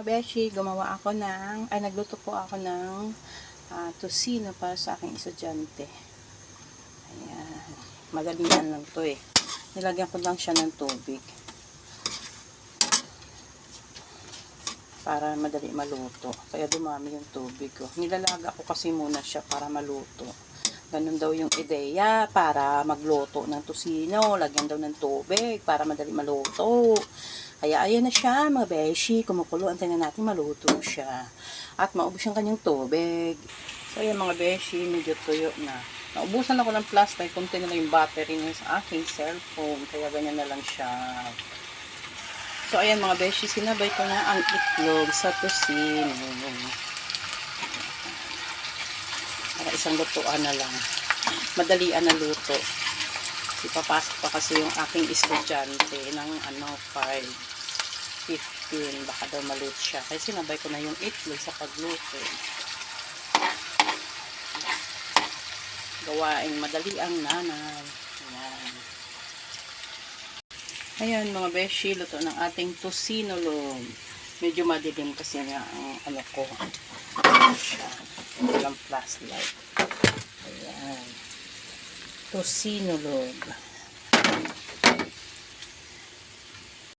mga beshi, gumawa ako ng, ay nagluto po ako ng ah, tosino para sa aking estudyante. Ayan. Madali yan lang to eh. Nilagyan ko lang siya ng tubig. Para madali maluto. Kaya dumami yung tubig ko. Nilalaga ko kasi muna siya para maluto. Ganun daw yung ideya para magluto ng tosino. Lagyan daw ng tubig para madali maluto. Kaya ayan na siya mga beshi. Kumukulo. Antayin na natin maluto siya. At maubos yung kanyang tubig. So ayan mga beshi. Medyo tuyo na. Naubusan ako ng plastic. Kunti na lang yung battery niya sa aking cellphone. Kaya ganyan na lang siya. So ayan mga beshi. Sinabay ko na ang itlog sa tosino. Para isang lutuan na lang. Madalian na luto. Ipapasok pa kasi yung aking estudyante ng ano, 5, 15. Baka daw maluto siya. Kaya sinabay ko na yung itlog sa pagluto. Gawaing madali ang nanay. Ayan. Ayan mga beshi, luto ng ating tosino log. Medyo madilim kasi nga ang ano ko. Walang flashlight. Ayan. Tosino log.